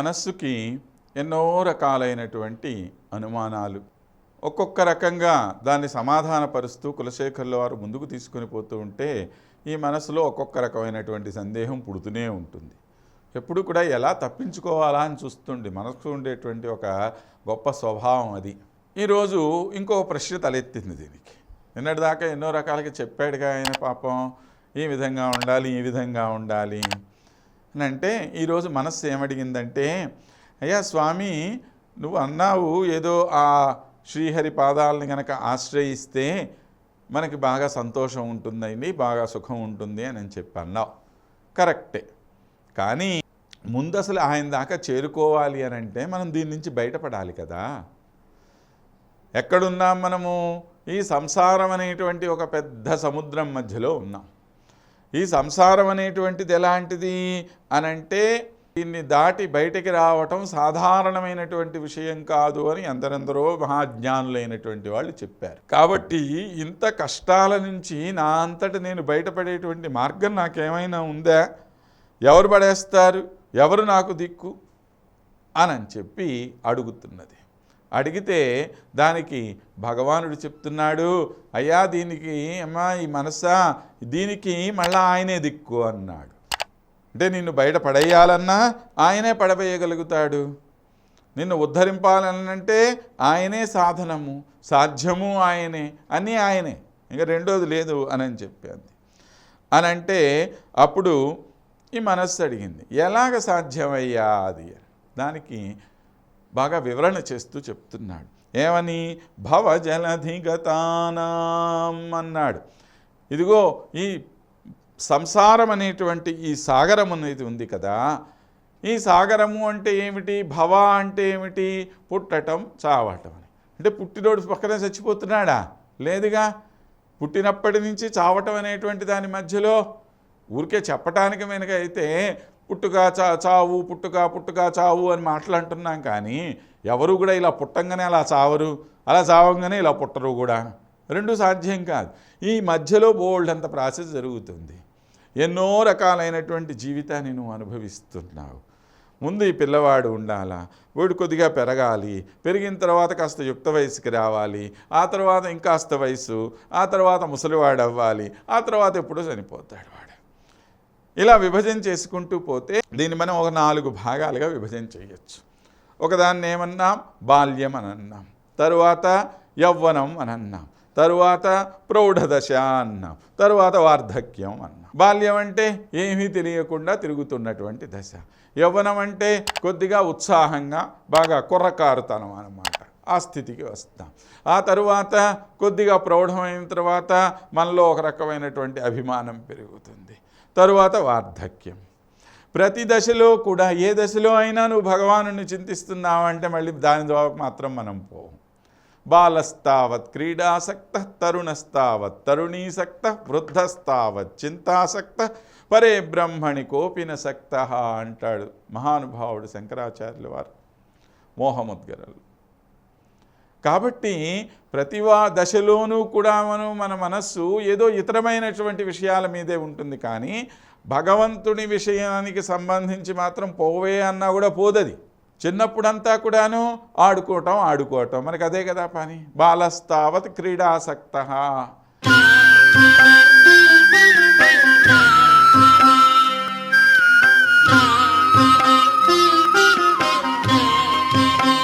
మనస్సుకి ఎన్నో రకాలైనటువంటి అనుమానాలు. ఒక్కొక్క రకంగా దాన్ని సమాధానపరుస్తూ కులశేఖర్ల వారు ముందుకు తీసుకొని పోతూ ఉంటే ఈ మనసులో ఒక్కొక్క రకమైనటువంటి సందేహం పుడుతూనే ఉంటుంది. ఎప్పుడు కూడా ఎలా తప్పించుకోవాలా అని చూస్తుండే మనసు ఉండేటువంటి ఒక గొప్ప స్వభావం అది. ఈరోజు ఇంకో ప్రశ్న తలెత్తింది దీనికి. నిన్నటిదాకా ఎన్నో రకాలుగా చెప్పాడుగా ఆయన పాపం. ఈ విధంగా ఉండాలి ఈ విధంగా ఉండాలి. అని అంటే ఈరోజు మనస్సు ఏమడిగిందంటే అయ్యా స్వామి నువ్వు అన్నావు ఏదో ఆ శ్రీహరి పాదాలని గనక ఆశ్రయిస్తే మనకి బాగా సంతోషం ఉంటుందండి బాగా సుఖం ఉంటుంది అని అని చెప్పి అన్నావు కరెక్టే. కానీ ముందు అసలు ఆయన దాకా చేరుకోవాలి అని అంటే మనం దీని నుంచి బయటపడాలి కదా. ఎక్కడున్నాం మనము? ఈ సంసారం అనేటువంటి ఒక పెద్ద సముద్రం మధ్యలో ఉన్నాం. ఈ సంసారం అనేటువంటిది ఎలాంటిది అనంటే దీన్ని దాటి బయటికి రావటం సాధారణమైనటువంటి విషయం కాదు అని ఎందరెందరో మహాజ్ఞానులైనటువంటి వాళ్ళు చెప్పారు. కాబట్టి ఇంత కష్టాల నుంచి నా అంతటి నేను బయటపడేటువంటి మార్గం నాకేమైనా ఉందా? ఎవరు పడేస్తారు? ఎవరు నాకు దిక్కు? అని చెప్పి అడుగుతున్నది. అడిగితే దానికి భగవానుడు చెప్తున్నాడు అయ్యా దీనికి అమ్మా ఈ మనసా దీనికి మళ్ళా ఆయనే దిక్కు అన్నాడు. అంటే నిన్ను బయట పడేయాలన్నా ఆయనే పడవేయగలుగుతాడు. నిన్ను ఉద్ధరింపాలనంటే ఆయనే సాధనము సాధ్యము ఆయనే అన్నీ ఆయనే. ఇంకా రెండోది లేదు అని అని చెప్పింది అని అంటే అప్పుడు ఈ మనస్సు అడిగింది ఎలాగ సాధ్యమయ్యా అది? దానికి బాగా వివరణ చేస్తూ చెప్తున్నాడు. ఏమని? భవజలధిగతానాం అన్నాడు. ఇదిగో ఈ సంసారం అనేటువంటి ఈ సాగరం అనేది ఉంది కదా. ఈ సాగరము అంటే ఏమిటి? భవ అంటే ఏమిటి? పుట్టటం చావటం అని. అంటే పుట్టినోడు పక్కనే చచ్చిపోతున్నాడా? లేదుగా. పుట్టినప్పటి నుంచి చావటం అనేటువంటి దాని మధ్యలో ఊరికే చెప్పటానికి వెనుక అయితే పుట్టుక చా చావు పుట్టుక పుట్టుక చావు అని మాట్లాడుతున్నాం కానీ ఎవరు కూడా ఇలా పుట్టంగానే అలా చావరు అలా చావంగానే ఇలా పుట్టరు కూడా. రెండు సాధ్యం కాదు. ఈ మధ్యలో బోల్డ్ అంత ప్రాసెస్ జరుగుతుంది. ఎన్నో రకాలైనటువంటి జీవితాన్ని నువ్వు అనుభవిస్తున్నావు. ముందు ఈ పిల్లవాడు ఉండాలా? వీడు కొద్దిగా పెరగాలి. పెరిగిన తర్వాత కాస్త యుక్త వయసుకి రావాలి. ఆ తర్వాత ఇంకాస్త వయసు. ఆ తర్వాత ముసలివాడు అవ్వాలి ఆ తర్వాత ఎప్పుడో చనిపోతాడు. ఇలా విభజన చేసుకుంటూ పోతే దీన్ని మనం ఒక నాలుగు భాగాలుగా విభజన చేయొచ్చు. ఒకదాన్ని ఏమన్నాం? బాల్యం అని అన్నాం. తరువాత యవ్వనం అని అన్నాం. తరువాత ప్రౌఢదశ అన్నాం. తరువాత వార్ధక్యం అన్నాం. బాల్యం అంటే ఏమీ తెలియకుండా తిరుగుతున్నటువంటి దశ. యవ్వనం అంటే కొద్దిగా ఉత్సాహంగా బాగా కుర్రకారుతనం అన్నమాట. ఆ స్థితికి వస్తాం. ఆ తరువాత కొద్దిగా ప్రౌఢమైన తర్వాత మనలో ఒక రకమైనటువంటి అభిమానం పెరుగుతుంది. తరువాత వార్ధక్యం. ప్రతి దశలో కూడా ఏ దశలో అయినా నువ్వు భగవాను చింతిస్తున్నావంటే మళ్ళీ దాని ద్వారా మాత్రం మనం పోవు. బాలస్తావత్ క్రీడాసక్త తరుణస్తావత్ తరుణీసక్త వృద్ధస్తావత్ చింతాసక్త పరే బ్రహ్మణి కోపిన సక్త అంటాడు మహానుభావుడు శంకరాచార్యుల వారు. మోహముద్గరలు. కాబట్టి ప్రతి దశలోనూ కూడా మనం మన మనస్సు ఏదో ఇతరమైనటువంటి విషయాల మీదే ఉంటుంది కానీ భగవంతుని విషయానికి సంబంధించి మాత్రం పోవే అన్నా కూడా పోదది. చిన్నప్పుడంతా కూడాను ఆడుకోవటం ఆడుకోవటం. మనకు అదే కదా పని. బాలస్తావత్ క్రీడాసక్త.